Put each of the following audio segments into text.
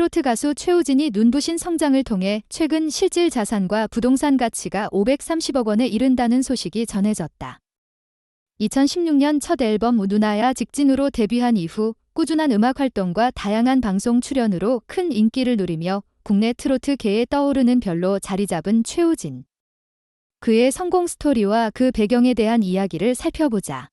트로트 가수 최우진이 눈부신 성장을 통해 최근 실질 자산과 부동산 가치가 530억 원에 이른다는 소식이 전해졌다. 2016년 첫 앨범 누나야 직진으로 데뷔한 이후 꾸준한 음악 활동과 다양한 방송 출연으로 큰 인기를 누리며 국내 트로트계에 떠오르는 별로 자리 잡은 최우진. 그의 성공 스토리와 그 배경에 대한 이야기를 살펴보자.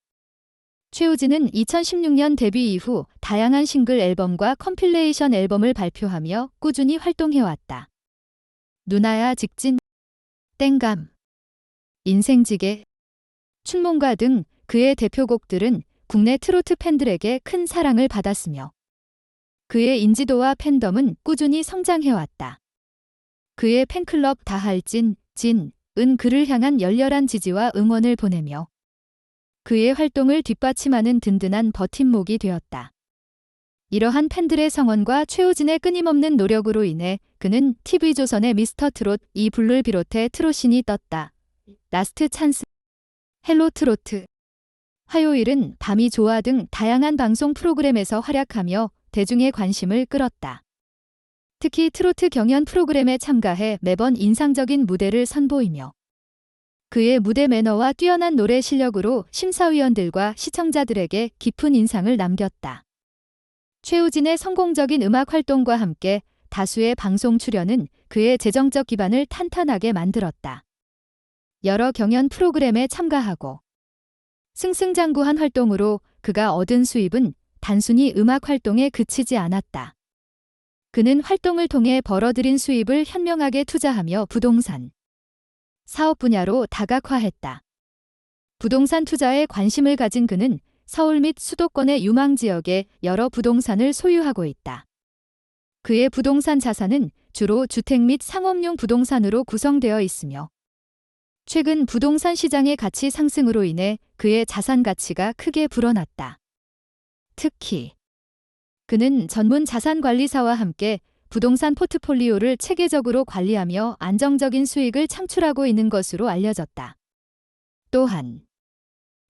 최우진은 2016년 데뷔 이후 다양한 싱글 앨범과 컴필레이션 앨범을 발표하며 꾸준히 활동해왔다. 누나야 직진, 땡감, 인생지게, 춘몽가 등 그의 대표곡들은 국내 트로트 팬들에게 큰 사랑을 받았으며 그의 인지도와 팬덤은 꾸준히 성장해왔다. 그의 팬클럽 다할진, 진, 은 그를 향한 열렬한 지지와 응원을 보내며 그의 활동을 뒷받침하는 든든한 버팀목이 되었다. 이러한 팬들의 성원과 최우진의 끊임없는 노력으로 인해 그는 TV조선의 미스터 트롯 이 블루를 비롯해 트롯신이 떴다. 라스트 찬스, 헬로 트로트, 화요일은 밤이 좋아 등 다양한 방송 프로그램에서 활약하며 대중의 관심을 끌었다. 특히 트로트 경연 프로그램에 참가해 매번 인상적인 무대를 선보이며 그의 무대 매너와 뛰어난 노래 실력으로 심사위원들과 시청자들에게 깊은 인상을 남겼다. 최우진의 성공적인 음악 활동과 함께 다수의 방송 출연은 그의 재정적 기반을 탄탄하게 만들었다. 여러 경연 프로그램에 참가하고 승승장구한 활동으로 그가 얻은 수입은 단순히 음악 활동에 그치지 않았다. 그는 활동을 통해 벌어들인 수입을 현명하게 투자하며 부동산, 사업 분야로 다각화했다. 부동산 투자에 관심을 가진 그는 서울 및 수도권의 유망 지역에 여러 부동산을 소유하고 있다. 그의 부동산 자산은 주로 주택 및 상업용 부동산으로 구성되어 있으며 최근 부동산 시장의 가치 상승으로 인해 그의 자산 가치가 크게 불어났다. 특히 그는 전문 자산 관리사와 함께 부동산 포트폴리오를 체계적으로 관리하며 안정적인 수익을 창출하고 있는 것으로 알려졌다. 또한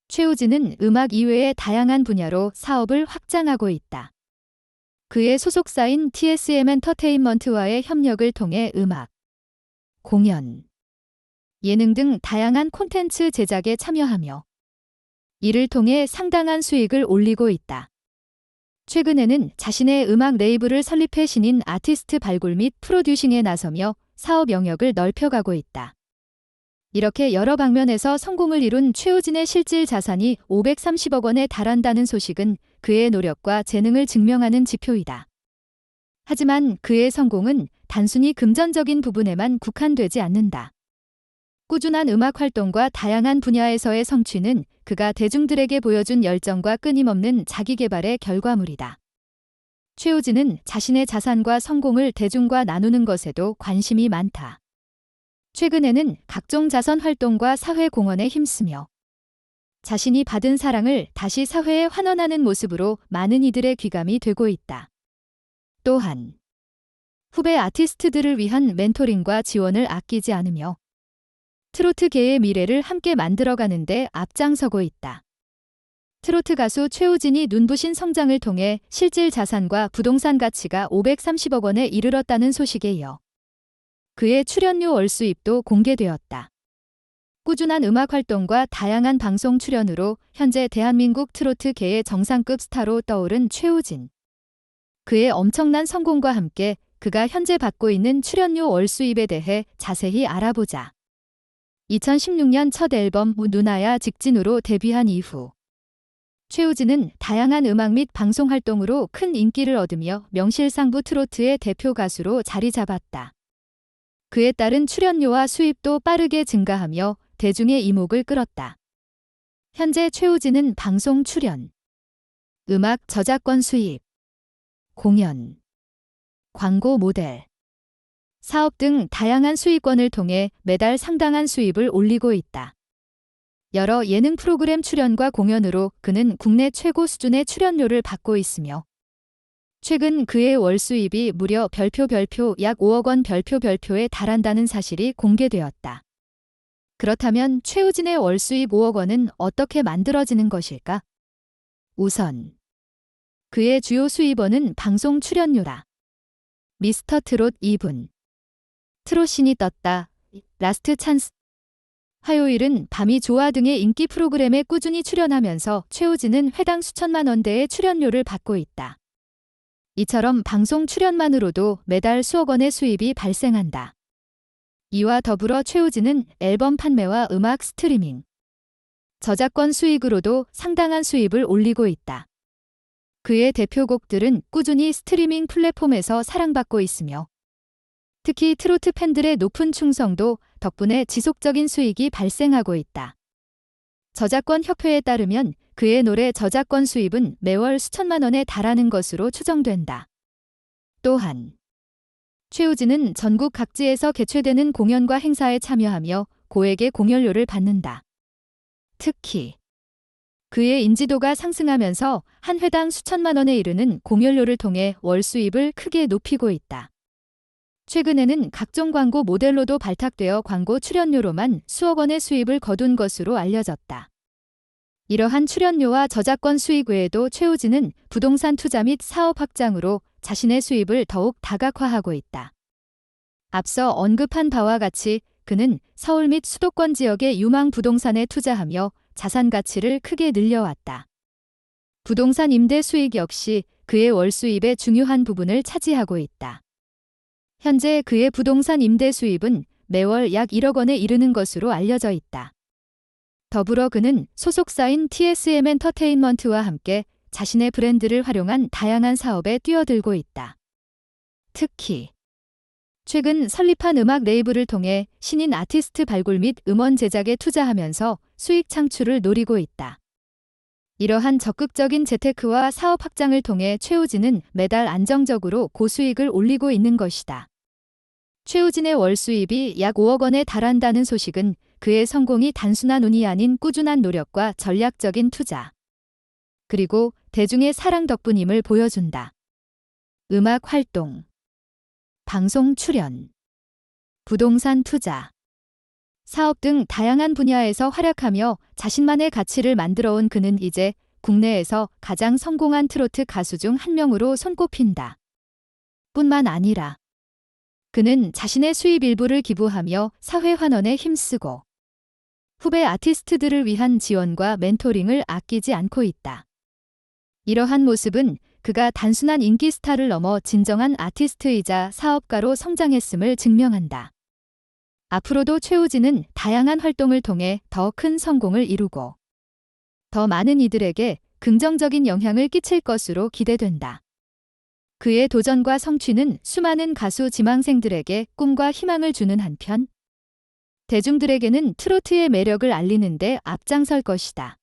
최우진은 음악 이외의 다양한 분야로 사업을 확장하고 있다. 그의 소속사인 TSM 엔터테인먼트와의 협력을 통해 음악, 공연, 예능 등 다양한 콘텐츠 제작에 참여하며 이를 통해 상당한 수익을 올리고 있다. 최근에는 자신의 음악 레이블을 설립해 신인 아티스트 발굴 및 프로듀싱에 나서며 사업 영역을 넓혀가고 있다. 이렇게 여러 방면에서 성공을 이룬 최우진의 실질 자산이 530억 원에 달한다는 소식은 그의 노력과 재능을 증명하는 지표이다. 하지만 그의 성공은 단순히 금전적인 부분에만 국한되지 않는다. 꾸준한 음악 활동과 다양한 분야에서의 성취는 그가 대중들에게 보여준 열정과 끊임없는 자기 개발의 결과물이다. 최우진은 자신의 자산과 성공을 대중과 나누는 것에도 관심이 많다. 최근에는 각종 자선 활동과 사회 공헌에 힘쓰며 자신이 받은 사랑을 다시 사회에 환원하는 모습으로 많은 이들의 귀감이 되고 있다. 또한 후배 아티스트들을 위한 멘토링과 지원을 아끼지 않으며 트로트계의 미래를 함께 만들어가는데 앞장서고 있다. 트로트 가수 최우진이 눈부신 성장을 통해 실질 자산과 부동산 가치가 530억 원에 이르렀다는 소식에 이어 그의 출연료 월 수입도 공개되었다. 꾸준한 음악 활동과 다양한 방송 출연으로 현재 대한민국 트로트계의 정상급 스타로 떠오른 최우진. 그의 엄청난 성공과 함께 그가 현재 받고 있는 출연료 월 수입에 대해 자세히 알아보자. 2016년 첫 앨범 누나야 직진으로 데뷔한 이후 최우진은 다양한 음악 및 방송 활동으로 큰 인기를 얻으며 명실상부 트로트의 대표 가수로 자리 잡았다. 그에 따른 출연료와 수입도 빠르게 증가하며 대중의 이목을 끌었다. 현재 최우진은 방송 출연, 음악 저작권 수입, 공연, 광고 모델, 사업 등 다양한 수익권을 통해 매달 상당한 수입을 올리고 있다. 여러 예능 프로그램 출연과 공연으로 그는 국내 최고 수준의 출연료를 받고 있으며 최근 그의 월 수입이 무려 별표 별표 약 5억 원 별표 별표에 달한다는 사실이 공개되었다. 그렇다면 최우진의 월 수입 5억 원은 어떻게 만들어지는 것일까? 우선 그의 주요 수입원은 방송 출연료다. 미스터 트롯 2분. 트롯신이 떴다. 라스트 찬스. 화요일은 밤이 좋아 등의 인기 프로그램에 꾸준히 출연하면서 최우진은 회당 수천만 원대의 출연료를 받고 있다. 이처럼 방송 출연만으로도 매달 수억 원의 수입이 발생한다. 이와 더불어 최우진은 앨범 판매와 음악 스트리밍, 저작권 수익으로도 상당한 수입을 올리고 있다. 그의 대표곡들은 꾸준히 스트리밍 플랫폼에서 사랑받고 있으며 특히 트로트 팬들의 높은 충성도 덕분에 지속적인 수익이 발생하고 있다. 저작권 협회에 따르면 그의 노래 저작권 수입은 매월 수천만 원에 달하는 것으로 추정된다. 또한 최우진은 전국 각지에서 개최되는 공연과 행사에 참여하며 고액의 공연료를 받는다. 특히 그의 인지도가 상승하면서 한 회당 수천만 원에 이르는 공연료를 통해 월 수입을 크게 높이고 있다. 최근에는 각종 광고 모델로도 발탁되어 광고 출연료로만 수억 원의 수입을 거둔 것으로 알려졌다. 이러한 출연료와 저작권 수익 외에도 최우진은 부동산 투자 및 사업 확장으로 자신의 수입을 더욱 다각화하고 있다. 앞서 언급한 바와 같이 그는 서울 및 수도권 지역의 유망 부동산에 투자하며 자산 가치를 크게 늘려왔다. 부동산 임대 수익 역시 그의 월 수입의 중요한 부분을 차지하고 있다. 현재 그의 부동산 임대 수입은 매월 약 1억 원에 이르는 것으로 알려져 있다. 더불어 그는 소속사인 TSM 엔터테인먼트와 함께 자신의 브랜드를 활용한 다양한 사업에 뛰어들고 있다. 특히 최근 설립한 음악 레이블을 통해 신인 아티스트 발굴 및 음원 제작에 투자하면서 수익 창출을 노리고 있다. 이러한 적극적인 재테크와 사업 확장을 통해 최우진은 매달 안정적으로 고수익을 올리고 있는 것이다. 최우진의 월 수입이 약 5억 원에 달한다는 소식은 그의 성공이 단순한 운이 아닌 꾸준한 노력과 전략적인 투자. 그리고 대중의 사랑 덕분임을 보여준다. 음악 활동, 방송 출연, 부동산 투자, 사업 등 다양한 분야에서 활약하며 자신만의 가치를 만들어 온 그는 이제 국내에서 가장 성공한 트로트 가수 중 한 명으로 손꼽힌다. 뿐만 아니라 그는 자신의 수입 일부를 기부하며 사회 환원에 힘쓰고 후배 아티스트들을 위한 지원과 멘토링을 아끼지 않고 있다. 이러한 모습은 그가 단순한 인기 스타를 넘어 진정한 아티스트이자 사업가로 성장했음을 증명한다. 앞으로도 최우진은 다양한 활동을 통해 더 큰 성공을 이루고 더 많은 이들에게 긍정적인 영향을 끼칠 것으로 기대된다. 그의 도전과 성취는 수많은 가수 지망생들에게 꿈과 희망을 주는 한편 대중들에게는 트로트의 매력을 알리는데 앞장설 것이다.